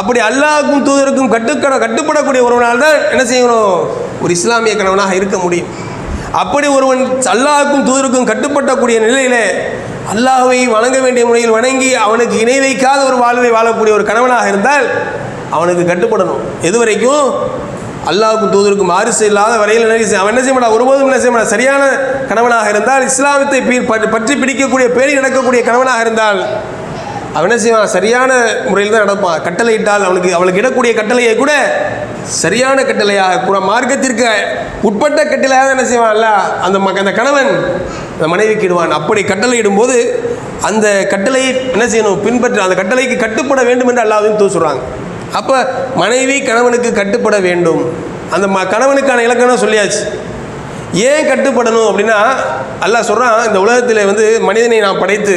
அப்படி அல்லாஹுக்கும் தூதருக்கும் கட்டுக்கட கட்டுப்படக்கூடிய ஒருவனால் தான் என்ன செய்யணும்? ஒரு இஸ்லாமிய கணவனாக இருக்க முடியும். அப்படி ஒருவன் அல்லாஹுக்கும் தூதருக்கும் கட்டுப்படக்கூடிய நிலையிலே அல்லாஹுவை வணங்க வேண்டிய முறையில் வணங்கி அவனுக்கு இணை வைக்காத ஒரு வாழ்வை வாழக்கூடிய ஒரு கணவனாக இருந்தால் அவனுக்கு கட்டுப்படணும். எது வரைக்கும் அல்லாஹ்வுக்கும் தூதருக்கும் மாரிசு இல்லாத வரையில் என்ன அவன் என்ன செய்ய மாட்டான்? ஒருபோதும் என்ன செய்ய மாட்டான்? சரியான கணவனாக இருந்தால் இஸ்லாமத்தை பற்றி- பற்றி பிடிக்கக்கூடிய பேணி நடக்கக்கூடிய கணவனாக இருந்தால் அவன் என்ன செய்வான்? சரியான முறையில் தான் நடப்பான். கட்டளையிட்டால் அவனுக்கு அவளுக்கு இடக்கூடிய கட்டளையை கூட சரியான கட்டளையாக கூட மார்க்கத்திற்கு உட்பட்ட கட்டளையாக என்ன என்ன செய்வான்ல அந்த ம அந்த கணவன் அந்த மனைவிக்கு இடுவான். அப்படி கட்டளையிடும்போது அந்த கட்டளையை என்ன செய்யணும் பின்பற்ற அந்த கட்டளைக்கு கட்டுப்பட வேண்டும் என்று அல்லாஹ்வையும் தூசுறாங்க சொல்கிறாங்க அப்போ மனைவி கணவனுக்கு கட்டுப்பட வேண்டும். அந்த ம கணவனுக்கான இலக்கணம் சொல்லியாச்சு. ஏன் கட்டுப்படணும் அப்படின்னா அல்லாஹ் சொல்கிறான் இந்த உலகத்தில் வந்து மனிதனை நான் படைத்து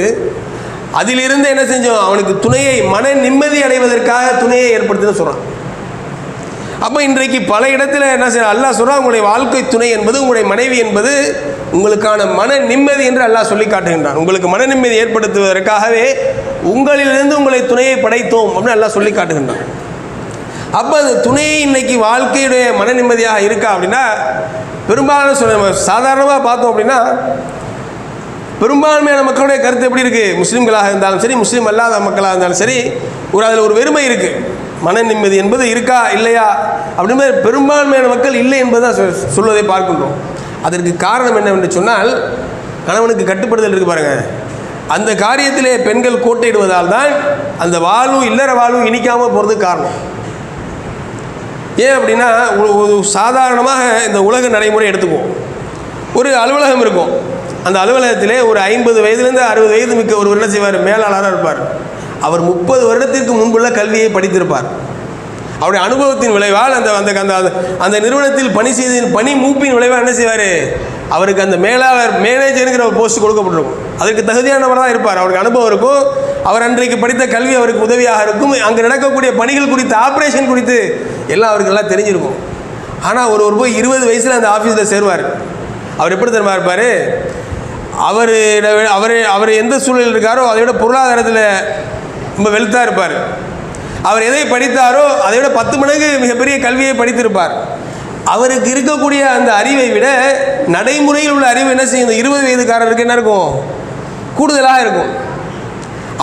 அதிலிருந்து என்ன செஞ்சோம் அவனுக்கு துணையை மன நிம்மதி அடைவதற்காக துணையை ஏற்படுத்தின்னு சொல்கிறான் அப்போ இன்றைக்கு பல இடத்துல என்ன செய்ய அல்லாஹ் சொல்கிறான் உங்களுடைய வாழ்க்கை துணை என்பது உங்களுடைய மனைவி என்பது உங்களுக்கான மன நிம்மதி என்று அல்லாஹ் சொல்லி காட்டுகின்றான். உங்களுக்கு மன நிம்மதி ஏற்படுத்துவதற்காகவே உங்களிலிருந்து உங்களை துணையை படைத்தோம் அப்படின்னு எல்லாம் சொல்லி காட்டுகின்றான். அப்போ அந்த துணையை இன்னைக்கு வாழ்க்கையுடைய மன நிம்மதியாக இருக்கா அப்படின்னா பெரும்பாலான சொல்ல சாதாரணமாக பார்த்தோம் அப்படின்னா பெரும்பான்மையான மக்களுடைய கருத்து எப்படி இருக்குது முஸ்லீம்களாக இருந்தாலும் சரி முஸ்லீம் அல்லாத மக்களாக இருந்தாலும் சரி ஒரு அதில் ஒரு வெறுமை இருக்குது மன நிம்மதி என்பது இருக்கா இல்லையா? அப்படின்னு பெரும்பான்மையான மக்கள் இல்லை என்பதை சொல்வதை பார்க்கின்றோம். அதற்கு காரணம் என்னவென்று சொன்னால் கணவனுக்கு கட்டுப்படுதல் இருக்கு பாருங்க. அந்த காரியத்திலே பெண்கள் கோட்டையிடுவதால் தான் அந்த வாழ்வும் இல்லற வாழ்வும் இனிக்காமல் போகிறதுக்கு காரணம். ஏன் அப்படின்னா ஒரு ஒரு சாதாரணமாக இந்த உலக நடைமுறை எடுத்துக்குவோம். ஒரு அலுவலகம் இருக்கும். அந்த அலுவலகத்திலே ஒரு ஐம்பது வயதுலேருந்து அறுபது வயது மிக்க ஒரு என்ன செய்வார்? மேலாளராக இருப்பார். அவர் முப்பது வருடத்திற்கு முன்புள்ள கல்வியை படித்திருப்பார். அவருடைய அனுபவத்தின் விளைவால் அந்த அந்த அந்த அந்த நிறுவனத்தில் பணி செய்த பணி மூப்பின் விளைவாக என்ன செய்வார்? அவருக்கு அந்த மேலாளர் மேனேஜருங்கிற ஒரு போஸ்ட் கொடுக்கப்பட்டிருக்கும். அதற்கு தகுதியானவர் தான் இருப்பார். அவருக்கு அனுபவம் இருக்கும். அவர் அன்றைக்கு படித்த கல்வி அவருக்கு உதவியாக இருக்கும். அங்கே நடக்கக்கூடிய பணிகள் குறித்து ஆப்ரேஷன் குறித்து எல்லாம் அவருக்கு நல்லா தெரிஞ்சிருக்கும். ஆனால் ஒரு ஒரு போய் இருபது வயசில் அந்த ஆஃபீஸில் சேருவார். அவர் எப்படி தெரியுமா இருப்பார்? அவர் அவர் அவர் எந்த சூழலில் இருக்காரோ அதை விட பொருளாதாரத்தில் ரொம்ப வெல்த்தாக இருப்பார். அவர் எதை படித்தாரோ அதை விட பத்து மடங்கு மிகப்பெரிய கல்வியை படித்திருப்பார். அவருக்கு இருக்கக்கூடிய அந்த அறிவை விட நடைமுறையில் உள்ள அறிவு என்ன செய்யும்? இந்த இருபது வயதுக்காரருக்கு என்ன இருக்கும்? கூடுதலாக இருக்கும்.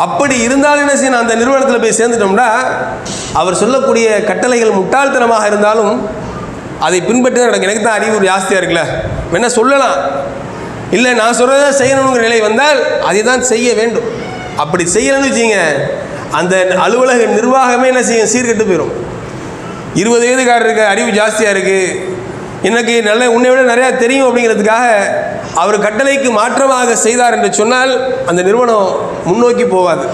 அப்படி இருந்தாலும் என்ன செய்யணும்? அந்த நிறுவனத்தில் போய் சேர்ந்துட்டோம்னா அவர் சொல்லக்கூடிய கட்டளைகள் முட்டாள்தனமாக இருந்தாலும் அதை பின்பற்றி தான் நடக்கும் எனக்கு தான் அறிவு ஜாஸ்தியாக இருக்குல்ல? வேணால் சொல்லலாம். இல்லை நான் சொல்கிறத செய்யணுங்கிற நிலை வந்தால் அதை தான் செய்ய வேண்டும். அப்படி செய்யணும்னு வச்சுங்க அந்த அலுவலக நிர்வாகமே என்ன செய்யும்? சீர்கெட்டு போயிடும் இருபது வயதுக்காரருக்கு அறிவு ஜாஸ்தியாக இருக்குது எனக்கு நல்ல உன்னை விட நிறையா தெரியும் அப்படிங்கிறதுக்காக அவர் கட்டளைக்கு மாற்றமாக செய்தார் என்று சொன்னால் அந்த நிறுவனம் முன்னோக்கி போகாது.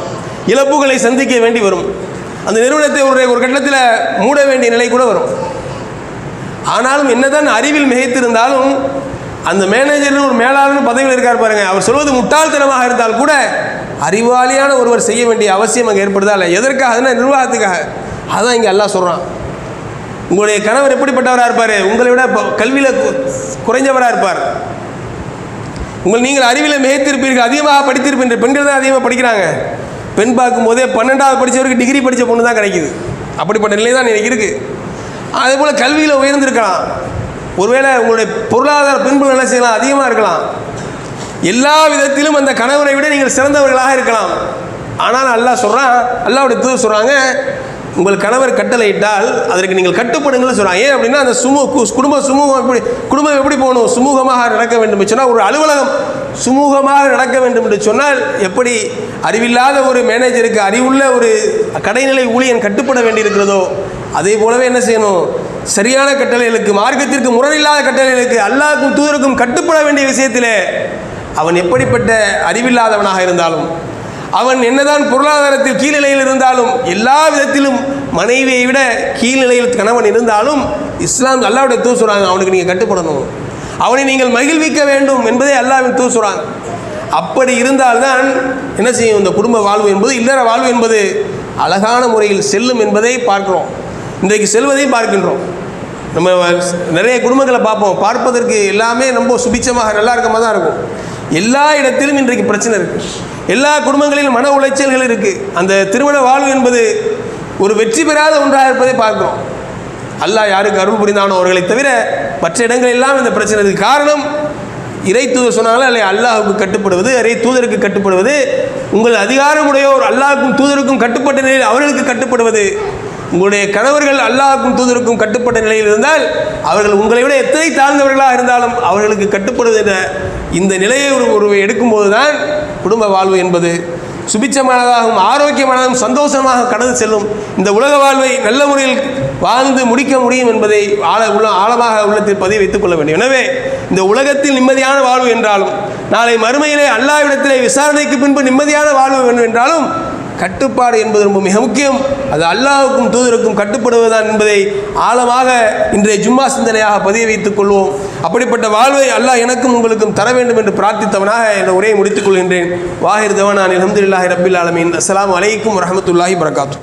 இழப்புகளை சந்திக்க வேண்டி வரும். அந்த நிறுவனத்தை ஒரு ஒரு கட்டத்தில் மூட வேண்டிய நிலை கூட வரும். ஆனாலும் என்னதான் அறிவில் மிகைத்திருந்தாலும் அந்த மேனேஜர்னு ஒரு மேலாளர்னு பதவியில் இருக்கார் பாருங்க. அவர் சொல்வது முட்டாள்தனமாக இருந்தால் கூட அறிவாளியான ஒருவர் செய்ய வேண்டிய அவசியம் அங்கே ஏற்படுதா இல்லை எதற்காகனா நிர்வாகத்துக்காக. அதான் இங்கே எல்லாம் சொல்கிறான் உங்களுடைய கணவர் எப்படிப்பட்டவராக இருப்பார்? உங்களை விட கல்வியில் குறைஞ்சவராக இருப்பார். உங்கள் நீங்கள் அறிவில் மிகைத்திருப்பீர்கள் அதிகமாக படித்திருப்பீர்கள். பெண்கள் தான் அதிகமாக படிக்கிறாங்க. பெண் பார்க்கும் போதே பன்னெண்டாவது படித்தவருக்கு டிகிரி படித்த பொண்ணு தான் கிடைக்குது. அப்படிப்பட்ட நிலை தான் எனக்கு இருக்குது அதே போல் கல்வியில் உயர்ந்திருக்கலாம். ஒருவேளை உங்களுடைய பொருளாதார பின்புலம் என்ன செய்யலாம்? அதிகமாக இருக்கலாம். எல்லா விதத்திலும் அந்த கணவரை விட நீங்கள் சிறந்தவர்களாக இருக்கலாம். ஆனால் அல்லாஹ் சொல்கிறான் அல்லாவுடைய தூர் சொல்கிறாங்க உங்கள் கணவர் கட்டளையிட்டால் அதற்கு நீங்கள் கட்டுப்படுங்கள்னு சொல்கிறாங்க ஏன் அப்படின்னா அந்த சுமூ கு- குடும்ப சுமூகம் எப்படி குடும்பம் எப்படி போகணும்? சுமூகமாக நடக்க வேண்டும் என்று சொன்னால் ஒரு அலுவலகம் சுமூகமாக நடக்க வேண்டும் என்று சொன்னால் எப்படி அறிவில்லாத ஒரு மேனேஜருக்கு அறிவுள்ள ஒரு கடைநிலை ஊழியன் கட்டுப்பட வேண்டியிருக்கிறதோ அதே போலவே என்ன செய்யணும்? சரியான கட்டளைகளுக்கு மார்க்கத்திற்கு முரணில்லாத கட்டளைகளுக்கு அல்லாவுக்கும் தூதருக்கும் கட்டுப்பட வேண்டிய விஷயத்திலே அவன் எப்படிப்பட்ட அறிவில்லாதவனாக இருந்தாலும் அவன் என்னதான் பொருளாதாரத்தில் கீழ்நிலையில் இருந்தாலும் எல்லா விதத்திலும் மனைவியை விட கீழ்நிலையில் கணவன் இருந்தாலும் இஸ்லாம் அல்லாவுடைய தூ சொல்கிறாங்க அவனுக்கு நீங்கள் கட்டுப்படணும். அவனை நீங்கள் மகிழ்விக்க வேண்டும் என்பதே அல்லாவின் தூ சொல்கிறாங்க அப்படி இருந்தால்தான் என்ன செய்யும்? இந்த குடும்ப வாழ்வு என்பது இல்லற வாழ்வு என்பது அழகான முறையில் செல்லும் என்பதை பார்க்குறோம். இன்றைக்கு செல்வதையும் பார்க்கின்றோம். நம்ம நிறைய குடும்பங்களை பார்ப்போம். பார்ப்பதற்கு எல்லாமே ரொம்ப சுபிச்சமாக நல்லா இருக்கமாக தான் இருக்கும். எல்லா இடத்திலும் இன்றைக்கு பிரச்சனை இருக்குது எல்லா குடும்பங்களிலும் மன உளைச்சல்கள் இருக்குது அந்த திருமண வாழ்வு என்பது ஒரு வெற்றி பெறாத ஒன்றாக இருப்பதை பார்க்கிறோம். அல்லாஹ் யாருக்கு அருள் புரிந்தானோ அவர்களை தவிர மற்ற இடங்கள் எல்லாம் இந்த பிரச்சனை இருக்குது காரணம் இறை தூதர் சொன்னாலும் அல்ல அல்லாஹுக்கு கட்டுப்படுவது இறை தூதருக்கு கட்டுப்படுவது உங்கள் அதிகாரமுடையோர் அல்லாஹுக்கும் தூதருக்கும் கட்டுப்பட்ட நிலையில் அவர்களுக்கு கட்டுப்படுவது. உங்களுடைய கணவர்கள் அல்லாஹுக்கும் தூதருக்கும் கட்டுப்பட்ட நிலையில் இருந்தால் அவர்கள் உங்களை விட எத்தனை தாழ்ந்தவர்களாக இருந்தாலும் அவர்களுக்கு கட்டுப்படுவது இந்த நிலையை ஒரு ஒருவர் எடுக்கும்போது தான் குடும்ப வாழ்வு என்பது சுபிச்சமானதாகவும் ஆரோக்கியமானதும் சந்தோஷமாக கடந்து செல்லும் இந்த உலக வாழ்வை நல்ல முறையில் வாழ்ந்து முடிக்க முடியும் என்பதை ஆழ உள்ள ஆழமாக உள்ளத்தில் பதிவு வைத்துக் கொள்ள வேண்டும். எனவே இந்த உலகத்தில் நிம்மதியான வாழ்வு என்றாலும் நாளை மறுமையிலே அல்லாவிடத்திலே விசாரணைக்கு பின்பு நிம்மதியான வாழ்வு வேண்டும் என்றாலும் கட்டுப்பாடு என்பது ரொம்ப மிக முக்கியம். அது அல்லாஹுக்கும் தூதருக்கும் கட்டுப்படுவதுதான் என்பதை ஆழமாக இன்றைய ஜும்மா சிந்தனையாக பதிய வைத்துக் கொள்வோம். அப்படிப்பட்ட வாழ்வை அல்லாஹ் எனக்கும் உங்களுக்கும் தர வேண்டும் என்று பிரார்த்தித்தவனாக என்ற உரையை முடித்துக் கொள்கின்றேன். வாஹிர் தவனான் அலமதுல்லாஹி ரபில் ஆலமீன். அஸ்லாம் வலைக்கும் வரமத்துல்லாஹி வரகாத்து